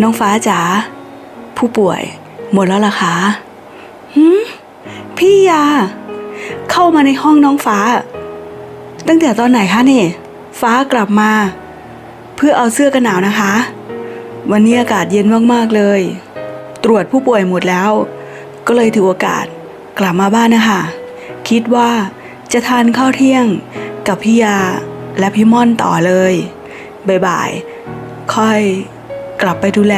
น้องฟ้าจ๋าผู้ป่วย หมดแล้วล่ะคะหืมพี่ยา เข้ามาในห้องน้องฟ้า ตั้งแต่ตอนไหนคะนี่ ฟ้ากลับมา เพื่อเอาเสื้อกันหนาวนะคะ วันนี้อากาศเย็นมากๆเลย ตรวจผู้ป่วยหมดแล้ว ก็เลยถือโอกาสกลับมาบ้านนะคะ คิดว่าจะทานข้าวเที่ยงกับพี่ยาและพี่ม่อนต่อเลยบ่ายๆค่อย กลับไปดูแล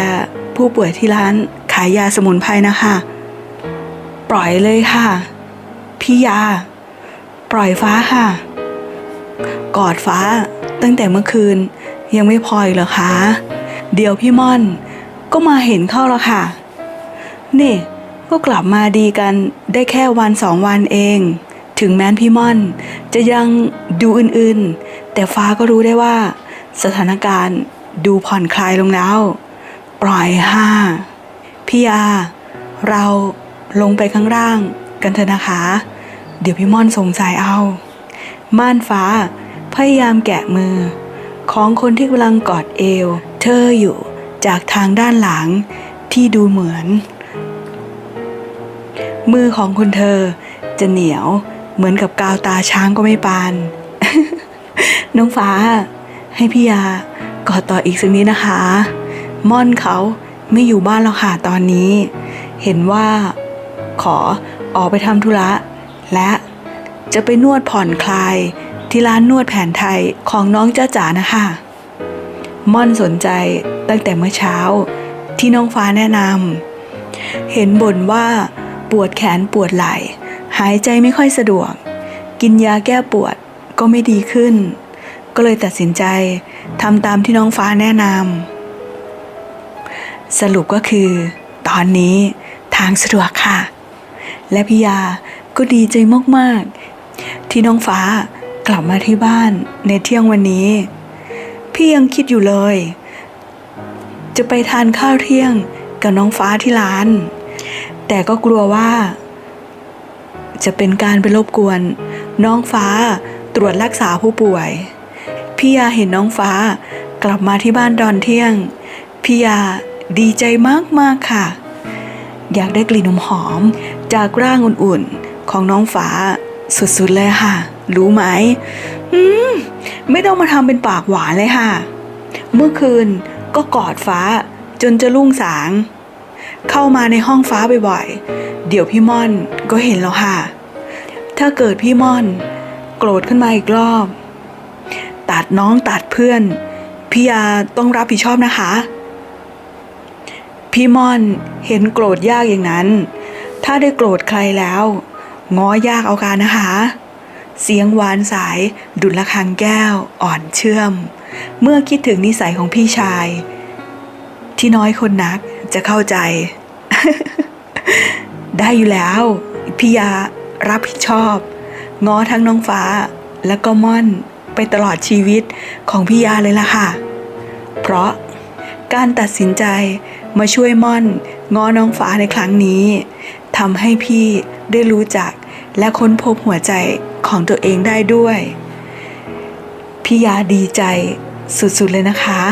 ผู้ป่วยที่ร้านขายยาสมุนไพรนะคะ ปล่อยเลยค่ะ พี่ยา ปล่อยฟ้าค่ะ กอดฟ้าตั้งแต่เมื่อคืนยังไม่พออีกเหรอคะ เดี๋ยวพี่ม่อนก็มาเห็นเข้าแล้วค่ะ นี่ก็กลับมาดีกันได้แค่วันสองวันเอง ถึงแม้นพี่ม่อน จะยังดูอื่นๆ แต่ฟ้าก็รู้ได้ว่า สถานการณ์ ดูผ่อนคลายลงแล้ว ปล่อยห้าพี่ยาเราลงไปข้างล่างกันเถอะนะคะ เดี๋ยวพี่ม่อนสงสัยเอา ม่านฟ้าพยายามแกะมือ ของคนที่กำลังกอดเอว เธออยู่จากทางด้านหลังที่ดูเหมือน มือของคุณเธอจะเหนียวเหมือนกับกาวตาช้างก็ไม่ปาน น้องฟ้าให้พี่ยา กอดต่ออีกสักนิดนะคะ ม่อนเขาไม่อยู่บ้านแล้วค่ะตอนนี้ เห็นว่าขอออกไปทำธุระ และจะไปนวดผ่อนคลายที่ร้านนวดแผนไทยของน้องจ้าจ๋านะคะ ม่อนสนใจตั้งแต่เมื่อเช้าที่น้องฟ้าแนะนำเห็นบ่นว่าปวดแขนปวดไหล่หายใจไม่ค่อยสะดวก กินยาแก้ปวดก็ไม่ดีขึ้น ก็เลยตัดสินใจทำตามที่น้องฟ้าแนะนำสรุปก็คือ ตอนนี้ทางสะดวกค่ะ และพี่ยาก็ดีใจมากๆ ที่น้องฟ้ากลับมาที่บ้านในเที่ยงวันนี้ พี่ยังคิดอยู่เลย จะไปทานข้าวเที่ยงกับน้องฟ้าที่ร้าน แต่ก็กลัวว่า จะเป็นการไปรบกวน น้องฟ้าตรวจรักษาผู้ป่วย พี่ยาเห็นน้องฟ้ากลับมาที่บ้านตอนเที่ยง พี่ยาดีใจมากๆค่ะ อยากได้กลิ่นหอมจากร่างอุ่นๆของน้องฟ้าสุดๆเลยค่ะ รู้ไหมอืมไม่ต้องมาทำเป็นปากหวานเลยค่ะ เมื่อคืนก็กอดฟ้าจนจะรุ่งสาง เข้ามาในห้องฟ้าบ่อยๆ เดี๋ยวพี่ม่อนก็เห็นแล้วค่ะ ถ้าเกิดพี่ม่อน โกรธขึ้นมาอีกรอบ ตัดน้องตัดเพื่อน พี่ยาต้องรับผิดชอบนะคะ พี่ม่อนเห็นโกรธยากอย่างนั้น ถ้าได้โกรธใครแล้ว ง้อยากเอาการนะคะ เสียงหวานสายดุดละคังแก้วอ่อนเชื่อม เมื่อคิดถึงนิสัยของพี่ชาย ที่น้อยคนนักจะเข้าใจ ได้อยู่แล้ว พี่ยารับผิดชอบ ง้อทั้งน้องฟ้าแล้วก็ม่อน ไปตลอดชีวิตของพี่ยาเลยล่ะค่ะ เพราะการตัดสินใจมาช่วยม่อนง้อน้องฟ้าในครั้งนี้ทำให้พี่ได้รู้จักและค้นพบหัวใจของตัวเองได้ด้วย พี่ยาดีใจสุดๆเลยนะคะ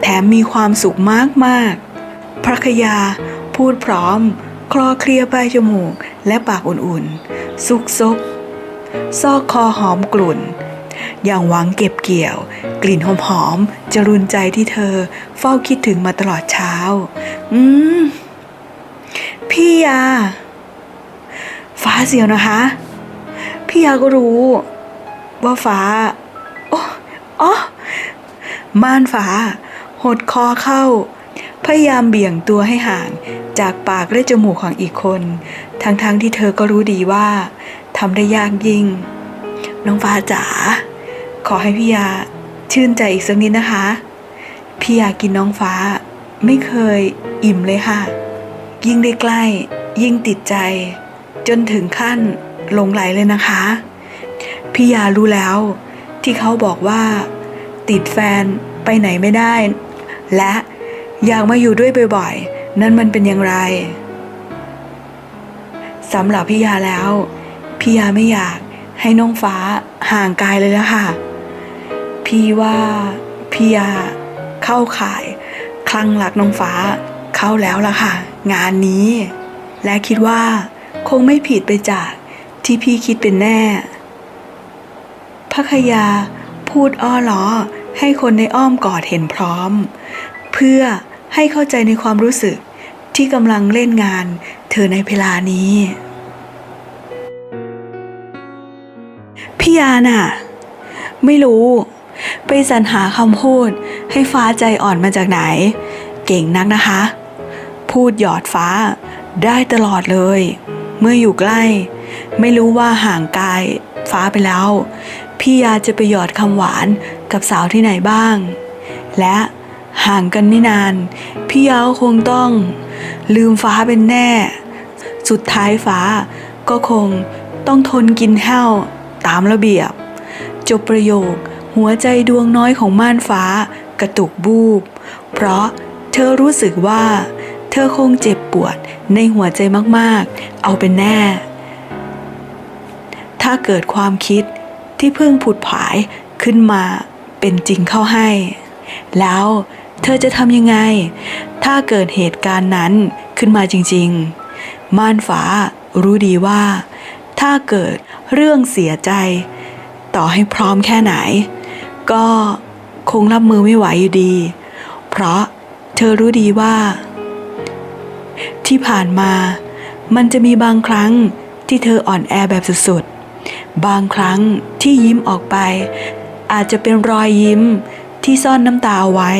แถมมีความสุขมากๆ พระคยาพูดพร้อม คลอเคลียร์ปลายจมูกและปากอุ่นๆ ซุกซกซอกคอหอมกลุ่น อย่างหวังเก็บเกี่ยว กลิ่นหอมๆจะรุนใจที่เธอเฝ้าคิดถึงมาตลอดเช้า อืม พี่ยา ฟ้าเสียวนะคะ พี่ยาก็รู้ ว่าฟ้า โอ้อ๋อม่านฟ้า หดคอเข้า พยายามเบี่ยงตัวให้ห่างจากปากและจมูกของอีกคน ทั้งๆทที่เธอก็รู้ดีว่าทำได้ยากยิ่ง น้องฟ้าจ๋า ขอให้พี่ยาชื่นใจอีกสักนิดนะคะ พี่ยากินน้องฟ้า ไม่เคยอิ่มเลยค่ะ ยิ่งได้ใกล้ ยิ่งติดใจ จนถึงขั้นหลงไหลเลยนะคะ พี่ยารู้แล้วที่เขาบอกว่า ติดแฟนไปไหนไม่ได้ และอยากมาอยู่ด้วยบ่อยๆ นั่นมันเป็นอย่างไรสำหรับพี่ยาแล้ว พี่ยาไม่อยากให้น้องฟ้าห่างกายเลยละค่ะ พี่ว่าพี่ยาเข้าข่าย คลั่งรักน้องฟ้าเข้าแล้วล่ะค่ะ งานนี้ และคิดว่า คงไม่ผิดไปจากที่พี่คิดเป็นแน่พักยาพูดอ้อล้อให้คนในอ้อมกอดเห็นพร้อม เพื่อให้เข้าใจในความรู้สึกที่กำลังเล่นงานเธอในเวลานี้พี่ยาน่ะ ไม่รู้ ไปสรรหาคำพูด ให้ฟ้าใจอ่อนมาจากไหน เก่งนักนะคะ พูดหยอดฟ้าได้ตลอดเลย เมื่ออยู่ใกล้ ไม่รู้ว่าห่างกายฟ้าไปแล้ว พี่ยาจะไปหยอดคำหวานกับสาวที่ไหนบ้าง และห่างกันไม่นาน พี่ยาคงต้องลืมฟ้าเป็นแน่ สุดท้ายฟ้าก็คงต้องทนกินแห้วตามระเบียบ จบประโยค หัวใจดวงน้อยของม่านฟ้ากระตุกบูบ เพราะเธอรู้สึกว่า เธอคงเจ็บปวดในหัวใจมากๆ เอาเป็นแน่ ถ้าเกิดความคิดที่เพิ่งผุดผายขึ้นมาเป็นจริงเข้าให้ แล้วเธอจะทำยังไง ถ้าเกิดเหตุการณ์นั้นขึ้นมาจริง ๆ ม่านฟ้ารู้ดีว่า ถ้าเกิดเรื่องเสียใจ ต่อให้พร้อมแค่ไหน ก็คงรับมือไม่ไหวอยู่ดี เพราะเธอรู้ดีว่า ที่ผ่านมามันจะมีบางครั้งที่เธออ่อนแอแบบสุดๆ บางครั้งที่ยิ้มออกไป อาจจะเป็นรอยยิ้มที่ซ่อนน้ำตาเอาไว้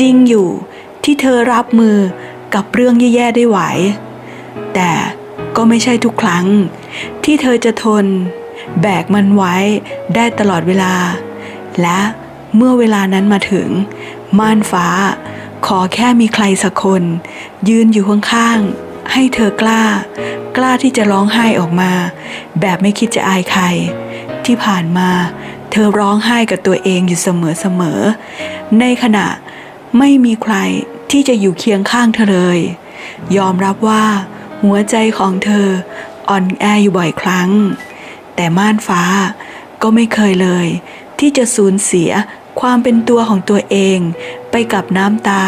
จริงอยู่ที่เธอรับมือกับเรื่องแย่ๆได้ไหว แต่ก็ไม่ใช่ทุกครั้ง ที่เธอจะทน แบกมันไว้ได้ตลอดเวลา และเมื่อเวลานั้นมาถึง ม่านฟ้า ขอแค่มีใครสักคน ยืนอยู่ข้างๆ ให้เธอกล้า กล้าที่จะร้องไห้ออกมา แบบไม่คิดจะอายใคร ที่ผ่านมา เธอร้องไห้กับตัวเองอยู่เสมอๆ ในขณะไม่มีใครที่จะอยู่เคียงข้างเธอเลย ยอมรับว่า หัวใจของเธออ่อนแออยู่บ่อยครั้ง แต่ม่านฟ้าก็ไม่เคยเลย ที่จะสูญเสียความเป็นตัวของตัวเอง ไปกับน้ำตา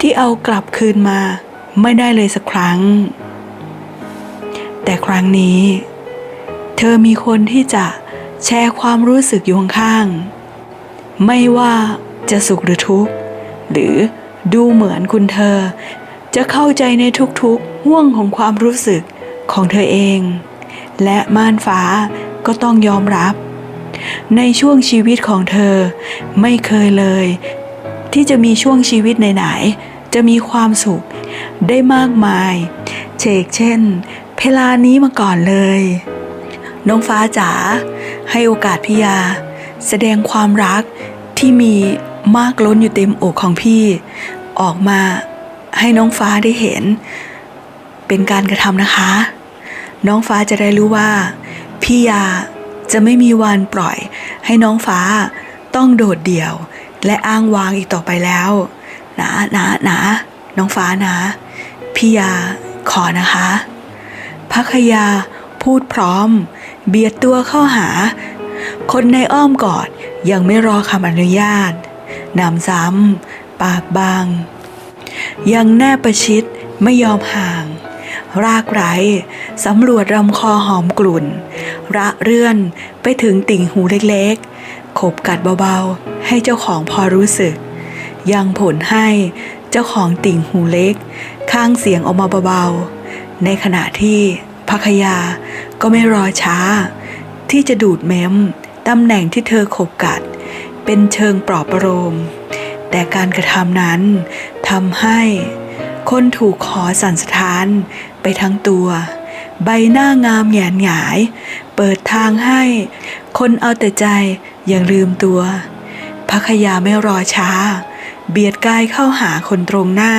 ที่เอากลับคืนมา ไม่ได้เลยสักครั้ง แต่ครั้งนี้ เธอมีคนที่จะแชร์ความรู้สึกอยู่ข้าง ไม่ว่าจะสุขหรือทุกข์ หรือดูเหมือนคุณเธอ จะเข้าใจในทุกๆห่วงของความรู้สึกของเธอเอง และม่านฟ้าก็ต้องยอมรับ ในช่วงชีวิตของเธอ ไม่เคยเลย ที่จะมีช่วงชีวิตไหนๆจะมีความสุขได้มากมายเชกเช่น เพลานี้มาก่อนเลย น้องฟ้าจ๋าให้โอกาสพี่ยา แสดงความรักที่มีมากล้นอยู่เต็มอกของพี่ ออกมาให้น้องฟ้าได้เห็น เป็นการกระทำนะคะ น้องฟ้าจะได้รู้ว่า พี่ยา จะไม่มีวันปล่อยให้น้องฟ้าต้องโดดเดี่ยว และอ้างว้างอีกต่อไปแล้วนะนะนะน้องฟ้านะพี่ยาขอนะคะพักยาพูดพร้อม เบียดตัวเข้าหา คนในอ้อมกอดยังไม่รอคำอนุญาตนำซ้ำปากบาง ยังแนบประชิดไม่ยอมห่าง รากไร้สำรวจลำคอหอมกลุ่น ระเรื่อนไปถึงติ่งหูเล็กๆ ขบกัดเบาๆ ให้เจ้าของพอรู้สึก ยังผลให้เจ้าของติ่งหูเล็ก ข้างเสียงออกมาเบาๆ ในขณะที่พักยาก็ไม่รอช้า ที่จะดูดเม้มตำแหน่งที่เธอขบกัด เป็นเชิงปลอบประโลมแต่การกระทำนั้นทำให้คนถูกขอสั่นสะท้าน ไปทั้งตัว ใบหน้างามแหงนหงาย เปิดทางให้ คนเอาแต่ใจอย่างลืมตัวพักยาไม่รอช้า เบียดกายเข้าหาคนตรงหน้า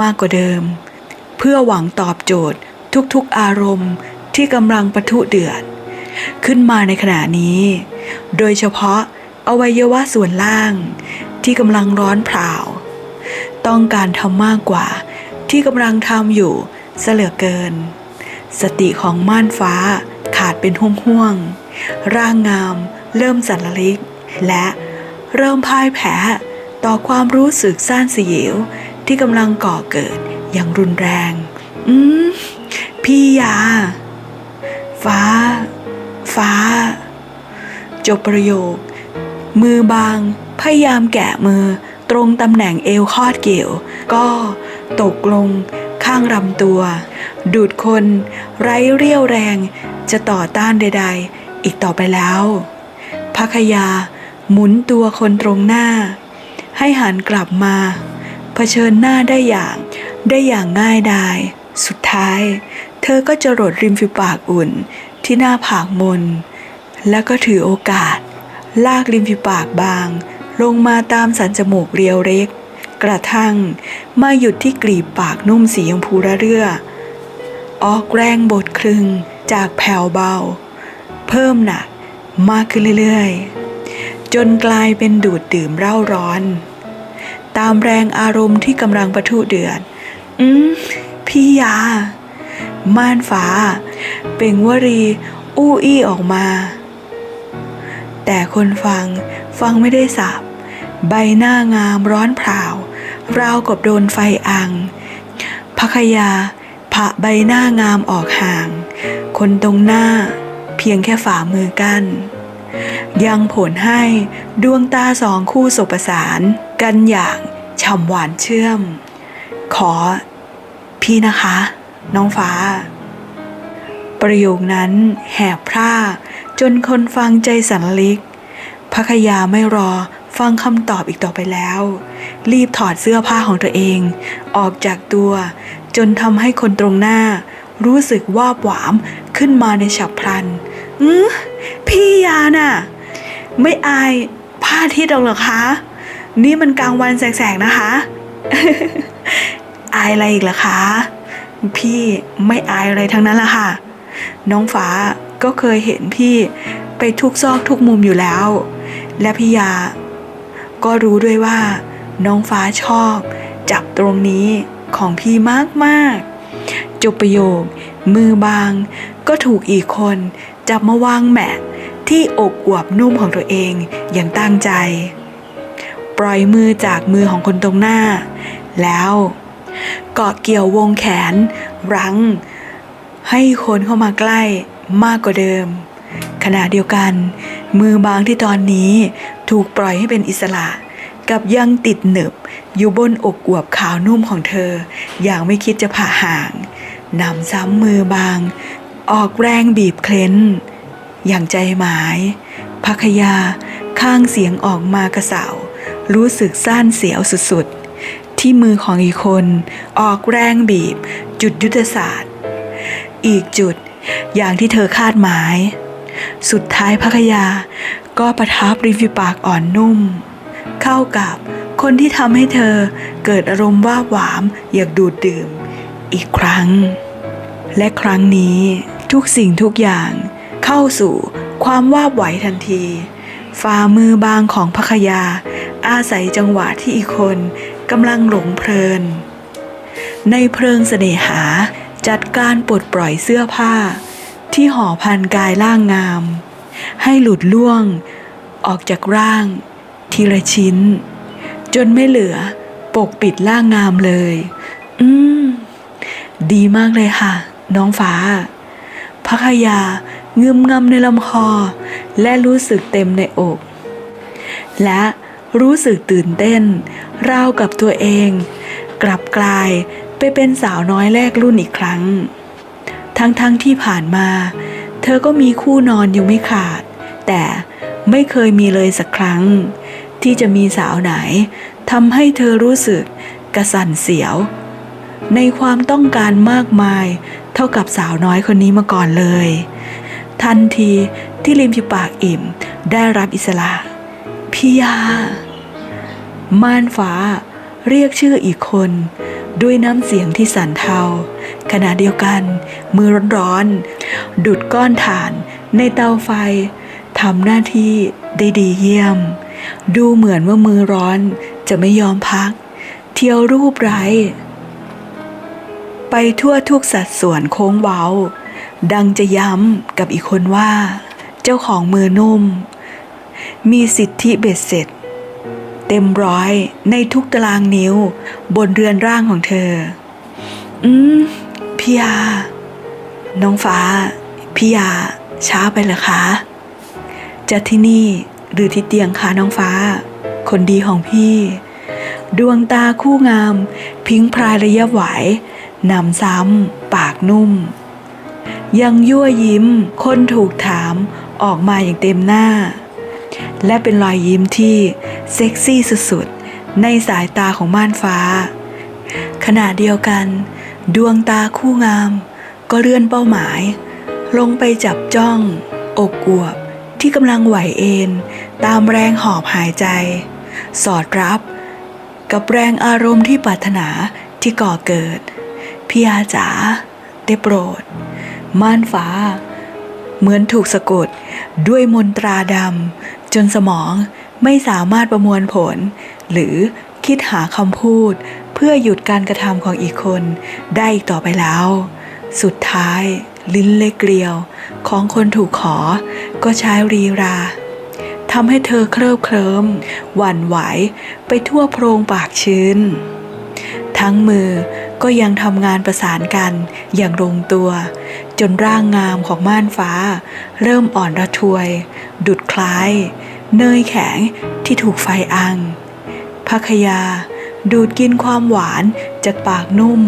มากกว่าเดิม เพื่อหวังตอบโจทย์ทุกๆอารมณ์ที่กำลังปะทุเดือด ขึ้นมาในขณะนี้ โดยเฉพาะอวัยวะส่วนล่างที่กำลังร้อนเผาต้องการทำมากกว่าที่กำลังทำอยู่ เสเหลือเกิน สติของม่านฟ้าขาดเป็นห่วงๆ ร่างงามเริ่มสั่นระลิก และเริ่มพ่ายแพ้ต่อความรู้สึกซ่านสยิวที่กำลังก่อเกิดอย่างรุนแรง อืม พี่ยา ฟ้า ฟ้า จบประโยค มือบางพยายามแกะมือตรงตำแหน่งเอวคอดเกี่ยว ก็ตกลง ข้างลำตัว ดูดคน ไร้เรี่ยวแรง จะต่อต้านใด ๆ อีกต่อไปแล้วพักยาหมุนตัวคนตรงหน้า ให้หันกลับมาเผชิญหน้าได้อย่างได้อย่างง่ายดาย สุดท้าย เธอก็จะรดริมฝีปากอุ่นที่หน้าผากมน แล้วก็ถือโอกาส ลากริมฝีปากบาง ลงมาตามสันจมูกเรียวเล็ก กระทั่ง มาหยุดที่กลีบปากนุ่มสีชมพูระเรื่อ ออกแรงบดครึงจากแผ่วเบา เพิ่มหนักมากขึ้นเรื่อยๆ จนกลายเป็นดูดดื่มเร่าร้อน ตามแรงอารมณ์ที่กำลังประทุเดือด อืมพี่ยา ม่านฟ้า เป่งวรี อู้อี้ออกมา แต่คนฟังฟังไม่ได้สับใบหน้างามร้อนเผา ราวกับโดนไฟอังพักยาผะใบหน้างามออกห่าง คนตรงหน้าเพียงแค่ฝ่ามือกันยังผลให้ดวงตาสองคู่สบประสานกันอย่างฉ่ำหวานเชื่อม ขอพี่นะคะ น้องฟ้า ประโยคนั้นแหบพร่าจนคนฟังใจสันลิกพักยาไม่รอ ฟังคำตอบอีกต่อไปแล้ว รีบถอดเสื้อผ้าของตัวเอง ออกจากตัว จนทำให้คนตรงหน้า รู้สึกว่าหวามขึ้นมาในฉับพลัน อือพี่ยาน่ะ ไม่อายผ้าที่ดอกหรอคะ นี่มันกลางวันแสกๆนะคะ อายอะไรอีกล่ะคะ พี่ไม่อายอะไรทั้งนั้นละค่ะ น้องฟ้าก็เคยเห็นพี่ไปทุกซอกทุกมุมอยู่แล้ว และพี่ยา ก็รู้ด้วยว่า น้องฟ้าชอบ จับตรงนี้ของพี่มากมากๆ จบประโยค มือบาง ก็ถูกอีกคน จับมาวางแมะที่อกอวบนุ่มของตัวเองอย่างตั้งใจ ปล่อยมือจากมือของคนตรงหน้า แล้วเกาะเกี่ยววงแขน รั้ง ให้คนเข้ามาใกล้มากกว่าเดิม ขณะเดียวกัน มือบางที่ตอนนี้ ถูกปล่อยให้เป็นอิสระ กับยังติดหนึบ อยู่บนอกอวบขาวนุ่มของเธอ อย่างไม่คิดจะผ่าห่างนำซ้ำมือบาง ออกแรงบีบเคล้น อย่างใจหมายพักยาข้างเสียงออกมากระเสารู้สึกซ่านเสียวสุดๆ ที่มือของอีกคน ออกแรงบีบ จุดยุทธศาสตร์ อีกจุดอย่างที่เธอคาดหมาย สุดท้ายพักยาก็ประทับริมฝีปากอ่อนนุ่ม เข้ากับคนที่ทำให้เธอเกิดอารมณ์ว่าหวามอยากดูดดื่ม อีกครั้ง และครั้งนี้ทุกสิ่งทุกอย่างเข้าสู่ความวาบไหวทันที ฝ่ามือบางของพักยา อาศัยจังหวะที่อีกคนกำลังหลงเพลิน ในเพลิงเสน่หาจัดการปลดปล่อยเสื้อผ้า ที่ห่อพันกายร่างงาม ให้หลุดล่วง ออกจากร่าง ทีละชิ้น จนไม่เหลือปกปิดร่างงามเลย อืม ดีมากเลยค่ะ น้องฟ้าพักยางึมงำในลำคอ และรู้สึกเต็มในอก และรู้สึกตื่นเต้น ราวกับตัวเอง กลับกลายไปเป็นสาวน้อยแรกรุ่นอีกครั้ง ทั้งๆทที่ผ่านมา เธอก็มีคู่นอนอยังไม่ขาด แต่ไม่เคยมีเลยสักครั้ง ที่จะมีสาวไหนทำให้เธอรู้สึกกระสันเสียว ในความต้องการมากมายเท่ากับสาวน้อยคนนี้มาก่อนเลย ทันทีที่ริมฝีปากอิ่มได้รับอิสระพี่ยามานฟ้า เรียกชื่ออีกคน ด้วยน้ำเสียงที่สั่นเทา ขณะเดียวกัน มือร้อนๆ ดุดก้อนถ่านในเตาไฟทำหน้าที่ได้ดีเยี่ยม ดูเหมือนว่ามือร้อนจะไม่ยอมพัก เที่ยวรูปไร้ไปทั่วทุกสัดส่วนโค้งเว้า ดังจะย้ำกับอีกคนว่า เจ้าของมือนุ่ม มีสิทธิเบ็ดเสร็จ เต็มร้อยในทุกตารางนิ้ว บนเรือนร่างของเธอ อืมพี่ยา น้องฟ้าพี่ยาช้าไปเหรอคะ จะที่นี่หรือที่เตียงคะน้องฟ้า คนดีของพี่ ดวงตาคู่งาม พิงพรายระยะไหวนำซ้ำปากนุ่ม ยังยั่วยิ้ม คนถูกถามออกมาอย่างเต็มหน้า และเป็นรอยยิ้มที่ เซ็กซี่สุดๆ ในสายตาของม่านฟ้า ขณะเดียวกัน ดวงตาคู่งาม ก็เลื่อนเป้าหมาย ลงไปจับจ้อง อกอวบที่กำลังไหวเอนตามแรงหอบหายใจ สอดรับ กับแรงอารมณ์ที่ปรารถนาที่ก่อเกิด พี่อาจ๋าได้โปรด ม่านฟ้า เหมือนถูกสะกดด้วยมนตราดำจนสมอง ไม่สามารถประมวลผล หรือคิดหาคำพูด เพื่อหยุดการกระทำของอีกคน ได้อีกต่อไปแล้ว สุดท้ายลิ้นเล็กเกลียว ของคนถูกขอ ก็ใช้รีราทำให้เธอเคลิบเคลิ้มหวั่นไหวไปทั่วโพรงปากชื้น ทั้งมือก็ยังทำงานประสานกันอย่างลงตัว จนร่างงามของม่านฟ้า เริ่มอ่อนระทวย ดุดคล้าย เนยแข็งที่ถูกไฟอังพักยาดูดกินความหวานจากปากนุ่ม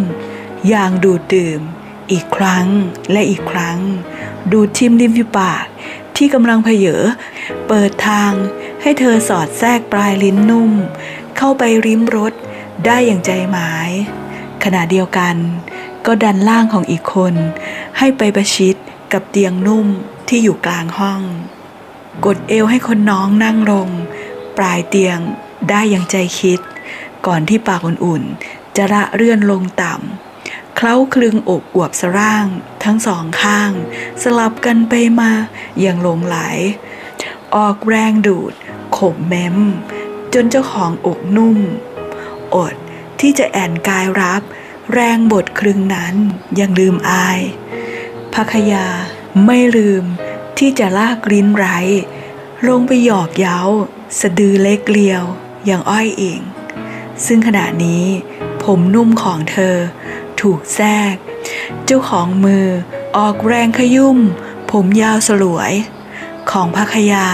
อย่างดูดดื่ม อีกครั้งและอีกครั้ง ดูดชิมริมฝีปากที่กำลังเพเยอเปิดทางให้เธอสอดแทรกปลายลิ้นนุ่ม เข้าไปริมรสได้อย่างใจหมาย ขณะเดียวกันก็ดันล่างของอีกคน ให้ไปประชิดกับเตียงนุ่มที่อยู่กลางห้อง กดเอวให้คนน้องนั่งลง ปลายเตียงได้อย่างใจคิด ก่อนที่ปากอุ่นๆ จะระเลื่อนลงต่ำเคล้าคลึงอกอวบสร่าง ทั้งสองข้าง สลับกันไปมาอย่างหลงไหล ออกแรงดูดขมเม้ม จนเจ้าของอกนุ่ม อดที่จะแอนกายรับ แรงบทครึงนั้นยังลืมอายพักยาไม่ลืม ที่จะลากลิ้นไร ลงไปหยอกเย้า สะดือเล็กเลียว อย่างอ้อยอิง ซึ่งขณะนี้ผมนุ่มของเธอ ถูกแทรก เจ้าของมือออกแรงขยุ่ม ผมยาวสลวย ของพักยา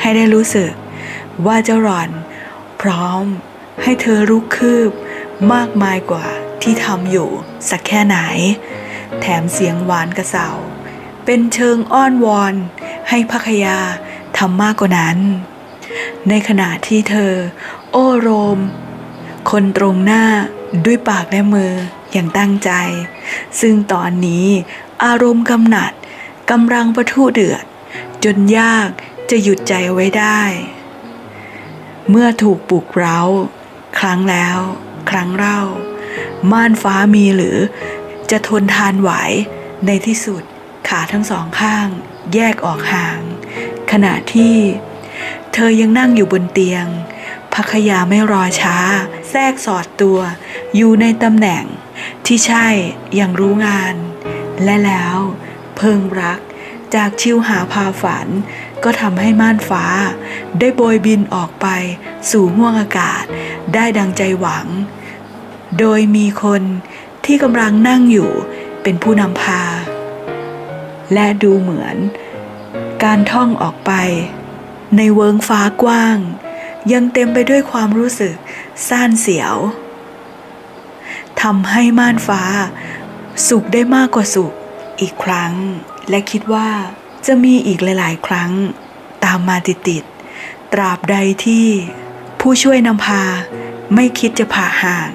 ให้ได้รู้สึก ว่าเจ้าหล่อน พร้อมให้เธอลุกคืบ มากมายกว่าที่ทำอยู่สักแค่ไหน แถมเสียงหวานกระเซา เป็นเชิงอ้อนวอน ให้พักยาทำมากกว่านั้น ในขณะที่เธอ โอ้โรม คนตรงหน้าด้วยปากและมืออย่างตั้งใจ ซึ่งตอนนี้อารมณ์กำหนัดกำลังประทุเดือด จนยากจะหยุดใจไว้ได้ เมื่อถูกปลุกเร้า ครั้งแล้ว ครั้งเล่า ม่านฟ้ามีหรือจะทนทานไหวในที่สุด ขาทั้งสองข้าง แยกออกห่าง ขณะที่ เธอยังนั่งอยู่บนเตียงพักยาไม่รอช้า แทรกสอดตัว อยู่ในตำแหน่ง ที่ใช่อย่างรู้งาน และแล้วเพิงรักจากชิวหาพาฝัน ก็ทำให้ม่านฟ้า ได้โบยบินออกไปสู่ห้วงอากาศ ได้ดังใจหวัง โดยมีคนที่กำลังนั่งอยู่เป็นผู้นำพา และดูเหมือน การท่องออกไป ในเวิงฟ้ากว้าง ยังเต็มไปด้วยความรู้สึกซ่านเสียวทำให้ม่านฟ้า สุขได้มากกว่าสุขอีกครั้ง และคิดว่าจะมีอีกหลาย ๆ ครั้ง ตามมาติดๆตราบใดที่ผู้ช่วยนำพาไม่คิดจะผ่าห่าง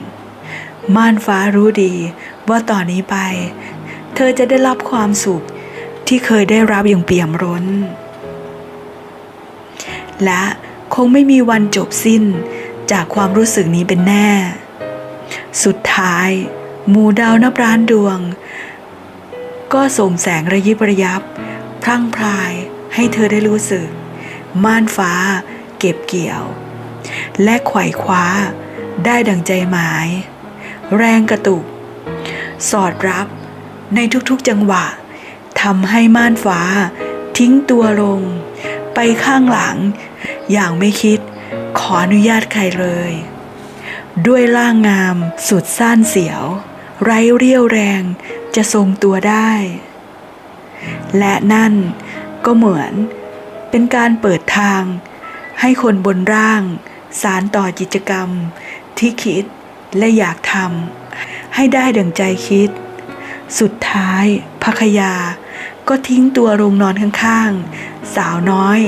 ม่านฟ้ารู้ดีว่าต่อนนี้ไป เธอจะได้รับความสุข ที่เคยได้รับอย่างเปี่ยมร้น และคงไม่มีวันจบสิ้นจากความรู้สึกนี้เป็นแน่ สุดท้าย หมู่ดาวนับล้านดวง ก็ส่งแสงระยิบระยับ พรั่งพรายให้เธอได้รู้สึก ม่านฟ้า เก็บเกี่ยว และไขว่คว้า ได้ดังใจหมาย แรงกระตุก สอดรับในทุกๆจังหวะ ทำให้ม่านฟ้า ทิ้งตัวลง ไปข้างหลัง อย่างไม่คิดขออนุญาตใครเลย ด้วยร่างงามสุดซ่านเสียว ไร้เรี่ยวแรงจะทรงตัวได้ และนั่นก็เหมือนเป็นการเปิดทาง ให้คนบนร่าง สารต่อกิจกรรม ที่คิดและอยากทำให้ได้ดังใจคิด สุดท้ายภคยา ก็ทิ้งตัวลงนอนข้างๆ สาวน้อย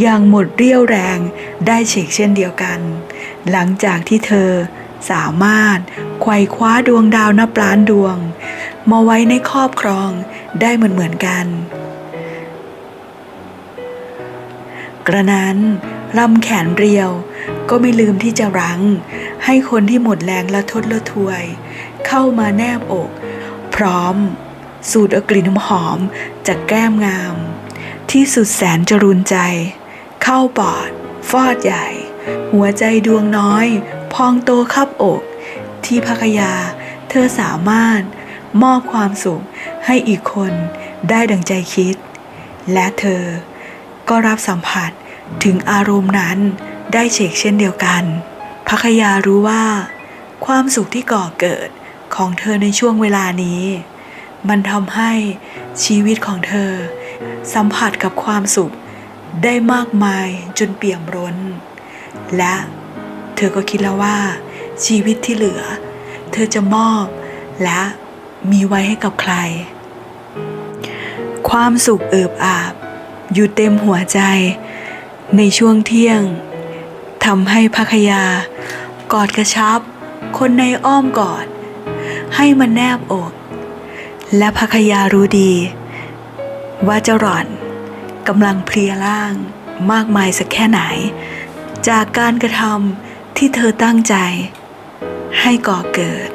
อย่างหมดเรี่ยวแรงได้เฉกเช่นเดียวกัน หลังจากที่เธอสามารถไขว่คว้าดวงดาวนับล้านดวง มาไว้ในครอบครองได้เหมือนเหมือนๆกัน กระนั้นลำแขนเรียวก็ไม่ลืมที่จะรั้ง ให้คนที่หมดแรงและทดละทวย เข้ามาแนบอก พร้อม สูดอกลิ่นหอมจากแก้มงาม ที่สุดแสนจรุนใจ เข้าปอด ฟอดใหญ่ หัวใจดวงน้อย พองโตคับอก ที่ภคยา เธอสามารถมอบความสุขให้อีกคนได้ดังใจคิด และเธอก็รับสัมผัสถึงอารมณ์นั้นได้เฉกเช่นเดียวกันภคยารู้ว่า ความสุขที่ก่อเกิดของเธอในช่วงเวลานี้ มันทำให้ชีวิตของเธอ สัมผัสกับความสุขได้มากมายจนเปี่ยมร้น และเธอก็คิดแล้วว่า ชีวิตที่เหลือ เธอจะมอบและมีไว้ให้กับใคร ความสุขเอิบอาบ อยู่เต็มหัวใจ ในช่วงเที่ยงทำให้ภคยากอดกระชับ คนในอ้อมกอด ให้มันแนบอก และภคยารู้ดี ว่าเจ้าหล่อนกำลังเพลียร่างมากมายสักแค่ไหน จากการกระทำที่เธอตั้งใจให้ก่อเกิด